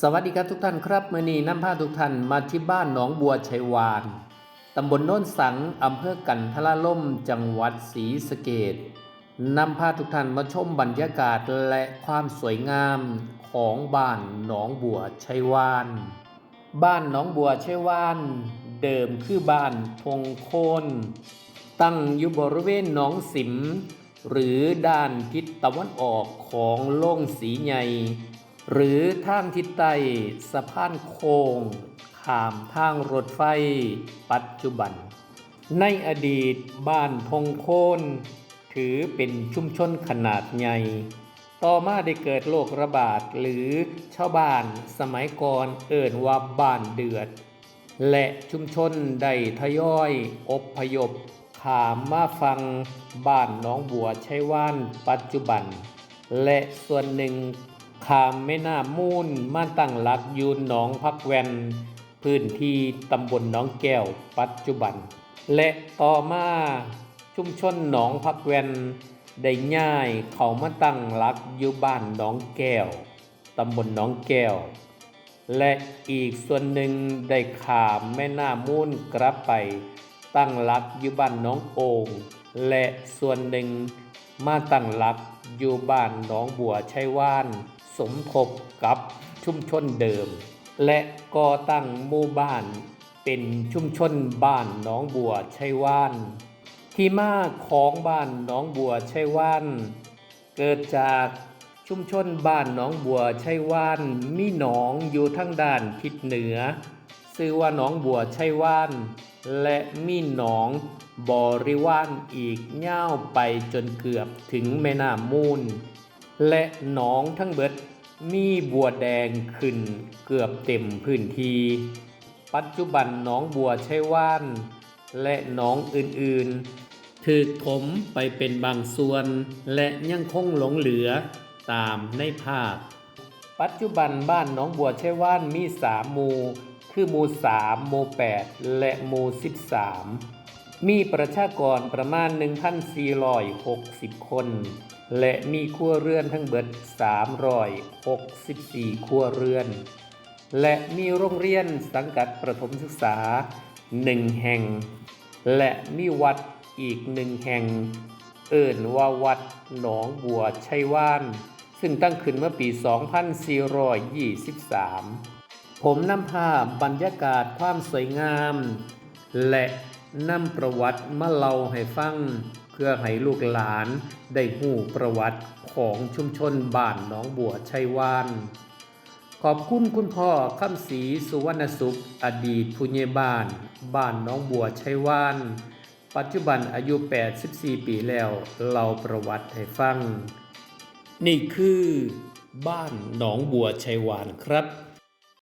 สวัสดีครับทุกท่านครับมื่อนี้น้ำพาทุกท่านมาที่บ้านหนองบัวชัยวาน ตำบลโน้นสัง อำเภอกันทละล่ม จังหวัดศรีสะเกดนำพาทุกท่านมาชมบรรยากาศและความสวยงามของบ้านหนองบัวชัยวาน บ้านหนองบัวชัยวาน เดิมคือบ้านพงโคนตั้งอยู่บริเวณหนองสิม หรือด้านทิศตะวันออกของโล่งสีใหญ่ หรือทางทิศใต้สะพานโค้งข้ามทางรถไฟ ปัจจุบัน ในอดีตบ้านพงโคนถือเป็นชุมชนขนาดใหญ่ ต่อมาได้เกิดโรคระบาดหรือชาวบ้านสมัยก่อนเอิ่นว่าบ้านเดือด และชุมชนได้ทยอยอพยพขามมาฟังบ้านน้องบัวชัยวานปัจจุบัน และส่วนหนึ่ง ขามแม่น้ำมูลมาตั้งหลักยูนหนองพักแวน พื้นที่ตำบลหนองแก้วปัจจุบัน และต่อมาชุมชนหนองพักแวนได้ย้ายเขามาตั้งหลักอยู่บ้านหนองแก้วตำบลหนองแก้ว และอีกส่วนหนึ่งได้ขามแม่น้ำมูลกลับไป ตั้งหลักอยู่บ้านหน้องโองและส่วนหนึ่งมาตั้งหลักอยู่บ้านหนองบัวชัยว่าน สมทบกับชุมชนเดิม และก่อตั้งหมู่บ้านเป็นชุมชนบ้านหนองบัวชัยว่าน ที่มาของบ้านหนองบัวชัยว่าน เกิดจากชุมชนบ้านหนองบัวชัยว่านมีหนองอยู่ทั้งด้านทิศเหนือชื่อว่าหนองบัวชัยว่าน และมีหนองบริว่ารอีกยาไปจนเกือบถึงแม่น้ำมูล และหนองทั้งเบิดมีบัวแดงขึ้นเกือบเต็มพื้นที่ ปัจจุบันหนองบัวใชัยวาน และหนองอื่นๆ ถูกถมไปเป็นบางส่วน และยังคงหลงเหลือตามในภาพ ปัจจุบันบ้านหนองบัวใชัยวานมีสามหมู่ คือหมู่สามหมู่แปดและหมู่สิบสาม มีประชากรประมาณ 1,460 คน และมีครัวเรือนทั้งเบิด 364 ครัวเรือน และมีโรงเรียนสังกัดประถมศึกษาหนึ่งแห่ง และมีวัดอีกหนึ่งแห่ง เอิ่นว่าวัดหนองบัวชัยว่าน ซึ่งตั้งขึ้นเมื่อปี 2423 ผมนำภาพบรรยากาศความสวยงาม และ นำประวัติมาเล่าให้ฟังเพื่อให้ลูกหลานได้หูประวัติของชุมชนบ้านหนองบัวชัยวาน ขอบคุณคุณพ่อคำศรีสุวรรณสุข อดีตผู้ใหญ่บ้าน บ้านหน้องบัวชัยวาน ปัจจุบันอายุ 84 ปีแล้วเล่าประวัติให้ฟัง นี่คือ บ้านหนองบัวชัยวานครับ